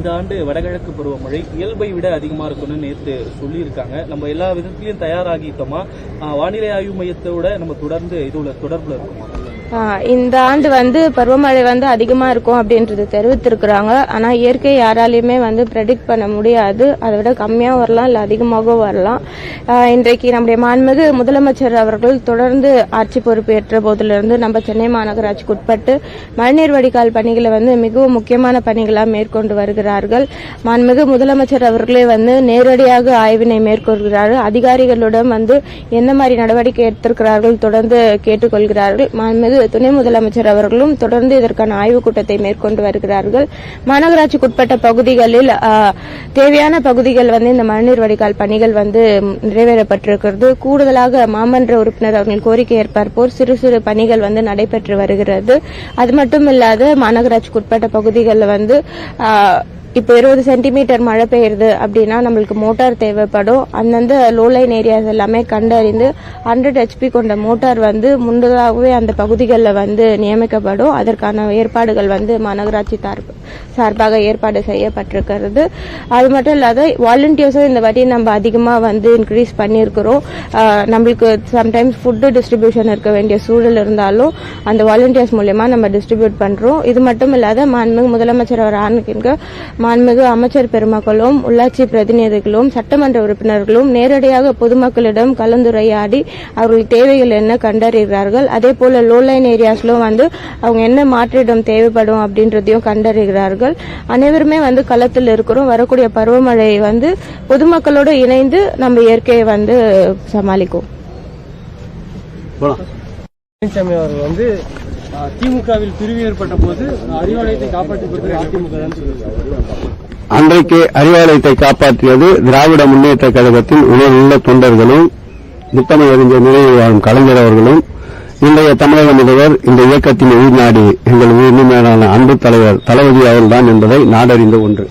இந்த ஆண்டு வடகிழக்கு பருவமழை இயல்பை விட அதிகமா இருக்கும்னு நேத்து சொல்லியிருக்காங்க. நம்ம எல்லா விதத்திலையும் தயாராகிட்டோமா? வானிலை ஆய்வு மையத்தோட நம்ம தொடர்ந்து இதுல தொடர்புல இருக்கோமா? இந்த ஆண்டு வந்து பருவமழை வந்து அதிகமாக இருக்கும் அப்படின்றது தெரிவித்திருக்கிறாங்க. ஆனால் இயற்கை யாராலையுமே வந்து ப்ரெடிக்ட் பண்ண முடியாது. அதை விட கம்மியாக வரலாம் இல்லை அதிகமாகவும் வரலாம். இன்றைக்கு நம்முடைய மாண்புமிகு முதலமைச்சர் அவர்கள் தொடர்ந்து ஆட்சி பொறுப்பேற்ற போதிலிருந்து நம்ம சென்னை மாநகராட்சிக்கு உட்பட்டு மழைநீர் வடிகால் பணிகளை வந்து மிகவும் முக்கியமான பணிகளாக மேற்கொண்டு வருகிறார்கள். மாண்புமிகு முதலமைச்சர் அவர்களே வந்து நேரடியாக ஆய்வினை மேற்கொள்கிறார்கள் அதிகாரிகளுடன் வந்து என்ன மாதிரி நடவடிக்கை எடுத்திருக்கிறார்கள் தொடர்ந்து கேட்டுக்கொள்கிறார்கள். மாண்புமிகு துணை முதலமைச்சர் அவர்களும் தொடர்ந்து இதற்கான ஆய்வுக் கூட்டத்தை மேற்கொண்டு வருகிறார்கள். மாநகராட்சிக்குட்பட்ட பகுதிகளில் தேவையான பகுதிகள் வந்து இந்த மழைநீர் வடிகால் பணிகள் வந்து நிறைவேறப்பட்டிருக்கிறது. கூடுதலாக மாமன்ற உறுப்பினர் அவர்கள் கோரிக்கை ஏற்பார்ப்போர் சிறு சிறு பணிகள் வந்து நடைபெற்று வருகிறது. அது மட்டும் இல்லாது மாநகராட்சிக்குட்பட்ட பகுதிகளில் வந்து இப்போ இருபது சென்டிமீட்டர் மழை பெய்யுது அப்படின்னா நம்மளுக்கு மோட்டார் தேவைப்படும். அந்தந்த லோலைன் ஏரியாஸ் எல்லாமே கண்டறிந்து ஹண்ட்ரட் ஹெச்பி கொண்ட மோட்டார் வந்து முன்னதாகவே அந்த பகுதிகளில் வந்து நியமிக்கப்படும். அதற்கான ஏற்பாடுகள் வந்து மாநகராட்சி சார்பாக ஏற்பாடு செய்யப்பட்டிருக்கிறது. அது மட்டும் இல்லாத வாலண்டியர்ஸும் இந்த வாட்டி நம்ம அதிகமாக வந்து இன்க்ரீஸ் பண்ணியிருக்கிறோம். நம்மளுக்கு சம்டைம்ஸ் ஃபுட்டு டிஸ்ட்ரிபியூஷன் இருக்க வேண்டிய சூழல் இருந்தாலும் அந்த வாலண்டியர்ஸ் மூலயமா நம்ம டிஸ்ட்ரிபியூட் பண்ணுறோம் இது மட்டும் இல்லாத மாண்புமிகு முதலமைச்சர் அவர் ஆணைக்கின்ற மாண்புமிகு அமைச்சர் பெருமக்களும் உள்ளாட்சி பிரதிநிதிகளும் சட்டமன்ற உறுப்பினர்களும் நேரடியாக பொதுமக்களிடம் கலந்துரையாடி அவர்கள் தேவைகள் என்ன கண்டறிகிறார்கள். அதே போல லோ லைன் ஏரியாஸ்லும் வந்து அவங்க என்ன மாற்றிடம் தேவைப்படும் அப்படின்றதையும் கண்டறிகிறார்கள். அனைவருமே வந்து களத்தில் இருக்கிறோம். வரக்கூடிய பருவமழை வந்து பொதுமக்களோடு இணைந்து நம்ம இயற்கையை வந்து சமாளிக்கும் பழனிசாமி அவர்கள் வந்து திமுகவில் பிரிவு ஏற்பட்ட போது அறிவாலயத்தை காப்பாற்றி அதிமுக அன்றைக்கு அறிவாலயத்தை காப்பாற்றியது திராவிட முன்னேற்ற கழகத்தின் உணர்வுள்ள தொண்டர்களும் முத்தமிழ் அறிஞர் நினைவு வாழும் கலைஞர் அவர்களும் இன்றைய தமிழக முதல்வர் இந்த இயக்கத்தின் உயிர்நாடி எங்கள் உயிர் அன்பு தலைவர் தளபதி அவர்கள்தான் என்பதை நாடறிந்த ஒன்று.